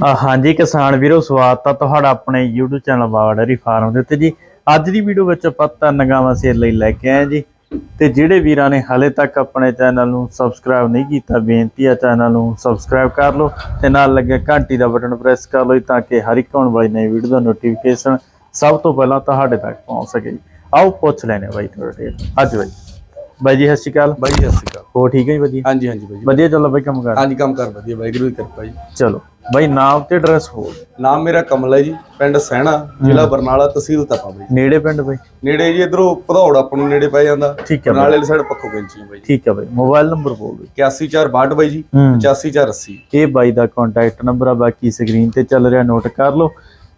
ਹਾਂਜੀ ਕਿਸਾਨ ਵੀਰੋ ਸਵਾਗਤ ਆ ਤੁਹਾਡਾ ਆਪਣੇ YouTube channel Bawa dairy farm ਦੇ ਉੱਤੇ ਜੀ। ਅੱਜ ਦੀ ਵੀਡੀਓ ਵਿੱਚ ਆਪਾਂ ਤਿੰਨ ਗਾਵਾਂ ਸੇਲ ਲਈ ਲੈ ਕੇ ਆਏ ਜੀ। ਤੇ ਜਿਹੜੇ ਵੀਰਾਂ ਨੇ ਹਲੇ ਤੱਕ ਆਪਣੇ ਚੈਨਲ ਨੂੰ ਸਬਸਕ੍ਰਾਈਬ ਨਹੀਂ ਕੀਤਾ ਬੇਨਤੀ ਆ ਚੈਨਲ ਨੂੰ ਸਬਸਕ੍ਰਾਈਬ ਕਰ ਲਓ ਤੇ ਨਾਲ ਲੱਗੇ ਘੰਟੀ ਦਾ ਬਟਨ ਪ੍ਰੈਸ ਕਰ ਲਓ ਤਾਂ ਕਿ ਹਰ ਇੱਕ ਆਉਣ ਵਾਲੀ ਨਵੀਂ ਵੀਡੀਓ ਦਾ ਨੋਟੀਫਿਕੇਸ਼ਨ ਸਭ ਤੋਂ ਪਹਿਲਾਂ ਤੁਹਾਡੇ ਤੱਕ ਪਹੁੰਚ ਸਕੇ ਜੀ। ਆਓ ਪੁੱਛ ਲੈਣੇ ਬਾਈ ਤੁਹਾਡੇ ਅੱਜ ਬਾਈ। ਬਾਈ ਜੀ ਸਤਿ ਸ਼੍ਰੀ ਅਕਾਲ। ਬਾਈ ਜੀ ਸਤਿ ਸ਼੍ਰੀ ਅਕਾਲ। ਹੋ ਠੀਕ ਹੈ ਜੀ ਵਧੀਆ ਹਾਂਜੀ ਹਾਂਜੀ ਬਾਈ ਜੀ। ਵਧੀਆ ਚੱਲੋ ਬਾਈ ਕੰਮ ਕਰ? ਹਾਂਜੀ ਕੰਮ ਕਰ ਵਧੀਆ ਵਾਹਿਗੁਰੂ ਦੀ ਕਿਰਪਾ ਜੀ। ਚਲੋ। ਬਾਈ ਨਾਮ ਤੇ ਐਡਰੈਸ ਹੋ ਨਾਮ ਮੇਰਾ ਕਮਲ ਹੈ ਜੀ ਪਿੰਡ ਸਹਿਣਾ ਜ਼ਿਲ੍ਹਾ ਬਰਨਾਲਾ ਤਹਿਸੀਲ ਤਪਾ ਬਾਈ। ਨੇੜੇ ਪਿੰਡ ਬਾਈ? ਨੇੜੇ ਜੀ ਇਧਰੋਂ ਭਦੌੜ ਆਪਾਂ ਨੂੰ ਨੇੜੇ ਪੈ ਜਾਂਦਾ। ਹੈ ਬਰਨਾਲੇ ਵਾਲੀ ਸਾਈਡ ਪੱਖੋ ਕੈਂਚੀ ਬਾਈ। ਠੀਕ ਹੈ ਬਾਈ ਮੋਬਾਈਲ ਨੰਬਰ ਬੋਲ ਦਿਓ। 81462 ਬਾਈ ਜੀ ਹੂੰ। 85480 ਇਹ ਬਾਈ ਦਾ ਕੰਟੈਕਟ ਨੰਬਰ ਆ ਬਾਕੀ ਸਕਰੀਨ ਤੇ ਚੱਲ ਰਿਹਾ ਨੋਟ ਕਰ ਲਓ।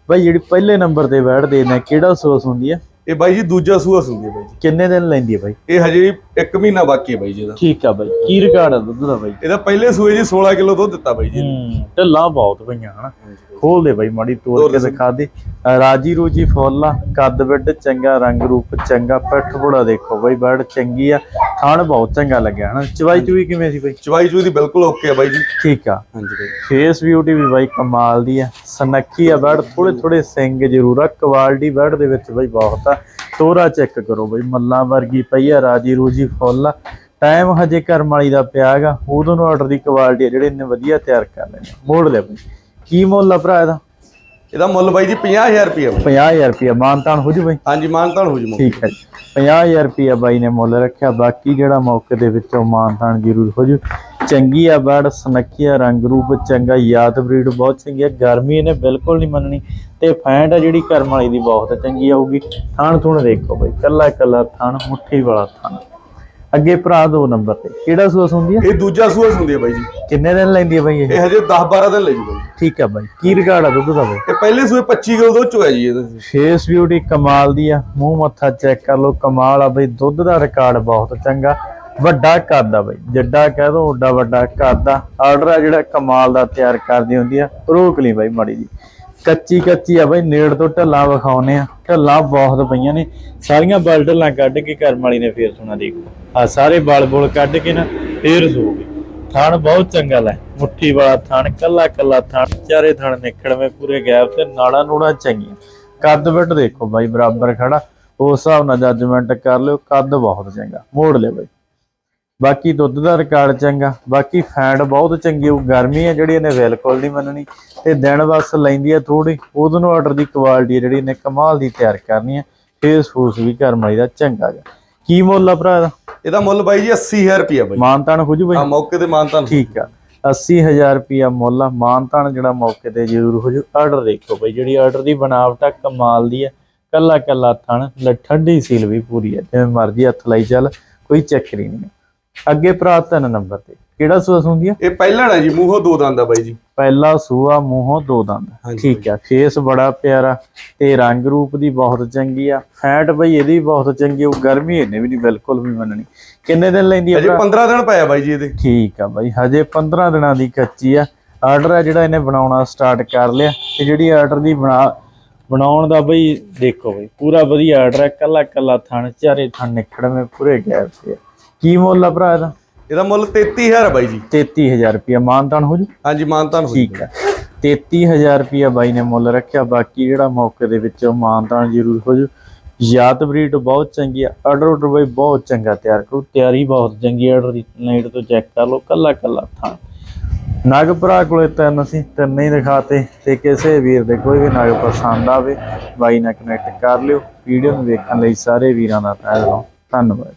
ਬਾਈ ਜਿਹੜੀ ਪਹਿਲੇ ਨੰਬਰ ਤੇ ਬੈਠਦੇ ਨੇ ਕਿਹੜਾ ਸੋਸ ਹੁੰਦੀ ਆ ਇਹ ਬਾਈ ਜੀ ਦੂਜਾ ਸੂਆ ਸੁੰਦੀ ਹੈ ਬਾਈ ਜੀ। ਕਿੰਨੇ ਦਿਨ ਲੈਂਦੀ ਆ ਬਾਈ? ਇਹ ਹਜੇ 1 ਮਹੀਨਾ ਬਾਕੀ ਹੈ ਬਾਈ ਜੀ ਇਹਦਾ। ਠੀਕ ਆ ਬਾਈ। ਕੀ ਰਿਕਾਰਡ ਆ ਦੁੱਧ ਦਾ ਬਾਈ? ਇਹਦਾ ਪਹਿਲੇ ਸੂਏ ਜੀ 16 ਕਿਲੋ ਦੁੱਧ ਦਿੱਤਾ ਬਾਈ ਜੀ ਹੂੰ ਢੱਲਾਂ ਬਹੁਤ ਪਈਆਂ ਹਨਾ? ਖੋਲ ਦੇ ਬਾਈ ਮਾੜੀ ਤੋੜ ਕੇ ਦਿਖਾ ਦੇ। ਰਾਜੀ ਰੂਜੀ ਫੁੱਲ ਆ ਕੱਦ ਵਿੱਡ ਚੰਗਾ ਰੰਗ ਰੂਪ ਚੰਗਾ ਪਿੱਠ ਬੁੜਾ ਦੇਖੋ ਬਾਈ ਬੜ ਚੰਗੀ ਆ ਥਣ ਬਹੁਤ ਚੰਗਾ ਲੱਗਿਆ ਹਨਾ? ਚਵਾਈ ਚੂਈ ਕਿਵੇਂ ਸੀ ਬਾਈ? ਚਵਾਈ ਚੂਈ ਦੀ ਬਿਲਕੁਲ ਓਕੇ ਹੈ ਬਾਈ ਜੀ। ਠੀਕ ਆ। ਹਾਂਜੀ ਬਾਈ। ਫੇਸ ਬਿਊਟੀ ਵੀ ਬਾਈ ਕਮਾਲ ਦੀ ਆ। ਸਨੱਖੀ ਆ ਬੈਡ ਥੋੜੇ ਥੋੜੇ ਸਿੰਗ ਜ਼ਰੂਰ ਆ ਕੁਆਲਿਟੀ ਬੈਡ ਦੇ ਵਿੱਚ ਬਾਈ ਬਹੁਤ ਆ। ਤੋਰਾ ਚੈੱਕ ਕਰੋ ਬਾਈ ਮੱਲਾਂ ਵਰਗੀ ਪਈ ਆ ਰਾਜੀ ਰੂਜੀ ਫੁੱਲ ਆ। ਟਾਈਮ ਹਜੇ ਕਰਮ ਵਾਲੀ ਦਾ ਪਿਆ ਹੈਗਾ ਉਦੋਂ ਨੂੰ ਆਰਡਰ ਦੀ ਕੁਆਲਿਟੀ ਆ ਜਿਹੜੇ ਇੰਨੇ ਵਧੀਆ ਤਿਆਰ ਕਰ ਲੈਣੇ ਮੋੜ ਲਿਆ ਬਾਈ ਕੀ ਮੁੱਲ ਆ ਭਰਾ ਇਹਦਾ? ਇਹਦਾ ਮੁੱਲ ਬਾਈ ਜੀ 50000 ਰੁਪਏ 50000 ਰੁਪਿਆ ਮਾਨਤਾਨ ਹੋ ਜੂ ਬਾਈ? ਹਾਂਜੀ ਮਾਨਤਾਨ ਹੋ ਜੂ ਠੀਕ ਹੈ ਜੀ। 50000 ਰੁਪਿਆ ਬਾਈ ਨੇ ਮੁੱਲ ਰੱਖਿਆ ਬਾਕੀ ਜਿਹੜਾ ਮੌਕੇ ਦੇ ਵਿੱਚੋਂ ਮਾਨਤਾਨ ਜ਼ਰੂਰ ਹੋ ਜੂ। ਚੰਗੀ ਆ ਬੜ ਸਨੱਖੀਆ ਰੰਗ ਰੂਪ ਚੰਗਾ ਯਾਦ ਬਰੀਡ ਬਹੁਤ ਚੰਗੀ ਆ ਗਰਮੀ ਇਹਨੇ ਬਿਲਕੁਲ ਨਹੀਂ ਮੰਨਣੀ ਤੇ ਫੈਂਟ ਆ ਜਿਹੜੀ ਕਰਮ ਵਾਲੀ ਦੀ ਬਹੁਤ ਚੰਗੀ ਆਊਗੀ। ਥਾਣ ਥੁਣ ਦੇਖੋ ਬਾਈ ਕੱਲਾ ਕੱਲਾ ਥਾਣ ਮੁੱਠੀ ਵਾਲਾ ਥਾਣ। ਅੱਗੇ ਭਰਾ ਦੋ ਨੰਬਰ ਤੇ ਕਿਹੜਾ ਸੂਸ ਹੁੰਦੀ ਆ? ਇਹ ਦੂਜਾ ਸੂਆ ਸੁੰਦੀ ਹੈ ਬਾਈ ਜੀ। ਕਿੰਨੇ ਦਿਨ ਲੈਂਦੀ ਆ ਬਾਈ ਇਹ? ਇਹ ਹਜੇ 10 12 ਦਿਨ ਲੈ ਜੂ ਬਾਈ। ਠੀਕ ਆ ਬਾਈ ਕੀ ਰਿਕਾਰਡ ਆ ਦੁੱਧ ਦਾ ਬਾਈ? ਇਹ ਪਹਿਲੇ ਸੂਏ 25 ਕਿਲੋ ਦੁੱਧ ਚੋਇਆ ਜੀ ਇਹਦਾ ਫੇਸ ਬਿਊਟੀ ਕਮਾਲ ਦੀ ਆ ਮੂੰਹ ਮੱਥਾ ਚੈੱਕ ਕਰ ਲਓ ਕਮਾਲ ਆ ਬਈ ਦੁੱਧ ਦਾ ਰਿਕਾਰਡ ਬਹੁਤ ਚੰਗਾ। ਵੱਡਾ ਕੱਦ ਆ ਬਾਈ, ਜੱਡਾ ਕਹਿ ਦੋ ਓਡਾ ਵੱਡਾ ਕੱਦ ਆ ਆਰਡਰ ਆ ਜਿਹੜਾ ਕਮਾਲ ਦਾ ਤਿਆਰ ਕਰਦੀ ਹੁੰਦੀ ਆ। ਰੋਕ ਲਈ ਬਾਈ ਮਾੜੀ ਜੀ। ਕੱਚੀ ਕੱਚੀ ਆ ਬਾਈ, ਨੇੜ ਤੋਂ ਢੱਲਾਂ ਵਿਖਾਉਨੇ ਆ। ਢੱਲਾਂ ਬਹੁਤ ਪਈਆਂ ਨੇ। ਸਾਰੀਆਂ ਬਲ ਢੱਲਾਂ ਕੱਢ ਕੇ ਕਰਮ ਵਾਲੀ ਨੇ ਫੇਰ ਸੁਣਾ ਦੇਖੋ ਆ ਸਾਰੇ ਬਲ ਬੋਲ ਕੱਢ ਕੇ ਨਾ ਫੇਰ ਸੂਗੀ ਥਣ ਬਹੁਤ ਚੰਗਾ ਲੈ। ਮੁੱਠੀ ਵਾਲਾ ਥਣ, ਕੱਲਾ ਕੱਲਾ ਥਣ। ਚਾਰੇ ਥਣ ਨਿਕੜਵੇਂ ਪੂਰੇ ਗੈਪ ਤੇ ਨਾੜਾ ਨੂੜਾ ਚੰਗੀਆਂ। ਕੱਦ ਵੱਟ ਦੇਖੋ ਬਾਈ, ਬਰਾਬਰ ਖੜਾ। ਉਸ ਹਿਸਾਬ ਨਾਲ ਜੱਜਮੈਂਟ ਕਰ ਲਿਓ, ਕੱਦ ਬਹੁਤ ਚੰਗਾ। ਮੋੜ ਲਿਓ ਬਾਈ। ਬਾਕੀ ਦੁੱਧ ਦਾ ਰਿਕਾਰਡ ਚੰਗਾ ਬਾਕੀ ਫੈਂਡ ਬਹੁਤ ਚੰਗੀ ਉਹ ਗਰਮੀ ਹੈ ਜਿਹੜੀ ਇਹਨੇ ਬਿਲਕੁਲ ਨਹੀਂ ਮੰਨਣੀ ਤੇ ਦਿਨ ਬਸ ਲੈਂਦੀ ਹੈ ਥੋੜੀ ਉਹਦੋਂ ਨੂੰ ਆਰਡਰ ਦੀ ਕੁਆਲਿਟੀ ਜਿਹੜੀ ਇਹਨੇ ਕਮਾਲ ਦੀ ਤਿਆਰ ਕਰਨੀ ਹੈ ਫੇਸ ਫੂਸ ਵੀ ਕਰਮ ਵਾਲੀ ਦਾ ਚੰਗਾ ਗਾ ਕੀ ਮੁੱਲ ਆ ਭਰਾ ਦਾ ਇਹਦਾ ਮੁੱਲ ਬਾਈ ਜੀ 80000 ਰੁਪਏ ਬਾਈ। ਮਾਨਤਾਨ ਹੋ ਜੂ ਬਾਈ? ਆ ਮੌਕੇ ਤੇ ਮਾਨਤਾਨ ਠੀਕ ਆ 80000 ਰੁਪਿਆ ਮੁੱਲ ਆ ਮਾਨਤਾਨ ਜਿਹੜਾ ਮੌਕੇ ਤੇ ਜ਼ਰੂਰ ਹੋ ਜੂ। ਆਰਡਰ ਦੇਖੋ ਬਈ ਜਿਹੜੀ ਆਰਡਰ ਦੀ ਬਣਾਵਟ ਆ ਕਮਾਲ ਦੀ ਆ। ਕੱਲਾ ਕੱਲਾ ਥਣ ਠੰਡੀ ਸੀਲ ਵੀ ਪੂਰੀ ਆ ਜਿਵੇਂ ਮਰਜ਼ੀ ਹੱਥ ਲਾਈ ਚੱਲ ਕੋਈ ਚੱਕਰ ਹੀ ਨਹੀਂ। ਅੱਗੇ ਭਰਾ ਤਿੰਨ ਨੰਬਰ ਤੇ। ਕਿਹੜਾ ਸੂਆ ਹੁੰਦੀ ਆ? ਇਹ ਪਹਿਲਾ ਨਾ ਜੀ ਮੂੰਹੋਂ ਦੋ ਦੰਦ ਆ ਬਾਈ ਜੀ। ਪਹਿਲਾ ਸੂਆ ਮੂੰਹੋਂ ਦੋ ਦੰਦ। ਹਾਂਜੀ ਠੀਕ ਆ ਫੇਸ ਬੜਾ ਪਿਆਰਾ ਤੇ ਰੰਗ ਰੂਪ ਦੀ ਬਹੁਤ ਚੰਗੀ ਆ। ਫੈਟ ਬਈ ਇਹਦੀ ਬਹੁਤ ਚੰਗੀ ਉਹ ਗਰਮੀ ਇਹਨੇ ਵੀ ਨਹੀਂ ਬਿਲਕੁਲ ਵੀ ਮੰਨਣੀ। ਕਿੰਨੇ ਦਿਨ ਲੈਂਦੀ ਆ ਭਰਾ? 15 ਦਿਨ ਪਏ ਆ ਬਾਈ ਜੀ ਇਹਦੇ। ਠੀਕ ਆ ਬਾਈ ਹਜੇ 15 ਦਿਨਾਂ ਦੀ ਕੱਚੀ ਆ। ਆਰਡਰ ਆ ਜਿਹੜਾ ਇਹਨੇ ਬਣਾਉਣਾ ਸਟਾਰਟ ਕਰ ਲਿਆ। ਤੇ ਜਿਹੜੀ ਆਰਡਰ ਦੀ ਬਣਾ ਬਣਾਉਣ ਦਾ ਬਈ ਦੇਖੋ ਬਈ ਪੂਰਾ ਵਧੀਆ ਆਰਡਰ ਹੈ ਕੱਲਾ ਕੱਲਾ ਥਣ ਚਾਰੇ ਥਣ ਨਿਕੜਵੇਂ ਪੂਰੇ ਗੈਪ ਤੇ ਆ। ਕੀ ਮੁੱਲ ਆ ਭਰਾ ਇਹਦਾ? ਇਹਦਾ ਮੁੱਲ 33000 ਆ ਬਾਈ ਜੀ। 33000 ਰੁਪਇਆ ਮਾਨਤਾਨ ਹੋ ਜੂ? ਹਾਂਜੀ ਮਾਨਤਾਨ ਹੋ ਠੀਕ ਆ 33000 ਰੁਪਇਆ ਬਾਈ ਨੇ ਮੁੱਲ ਰੱਖਿਆ ਬਾਕੀ ਜਿਹੜਾ ਮੌਕੇ ਦੇ ਵਿੱਚ ਮਾਨਤਾਨ ਜ਼ਰੂਰ ਹੋ ਜੂ। ਯਾਤ ਬਰੀਡ ਬਹੁਤ ਚੰਗੀ ਆ ਆਰਡਰ ਆਰਡਰ ਬਈ ਬਹੁਤ ਚੰਗਾ ਤਿਆਰ ਕਰੂ ਤਿਆਰੀ ਬਹੁਤ ਚੰਗੀ ਆਰਡਰ ਦੀ ਨਾਈਟ ਤੋਂ ਚੈੱਕ ਕਰ ਲਓ ਕੱਲਾ ਕੱਲਾ ਥਾਂ। ਨਗ ਭਰਾ ਕੋਲੇ ਤਿੰਨ ਸੀ ਤਿੰਨ ਹੀ ਦਿਖਾਤੇ ਤੇ ਕਿਸੇ ਵੀਰ ਦੇ ਕੋਈ ਵੀ ਨਗ ਪਸੰਦ ਆਵੇ ਬਾਈ ਨਾਲ ਕਨੈਕਟ ਕਰ ਲਿਓ ਵੀਡੀਓ ਨੂੰ ਵੇਖਣ ਲਈ ਸਾਰੇ ਵੀਰਾਂ ਦਾ ਧੰਨਵਾਦ।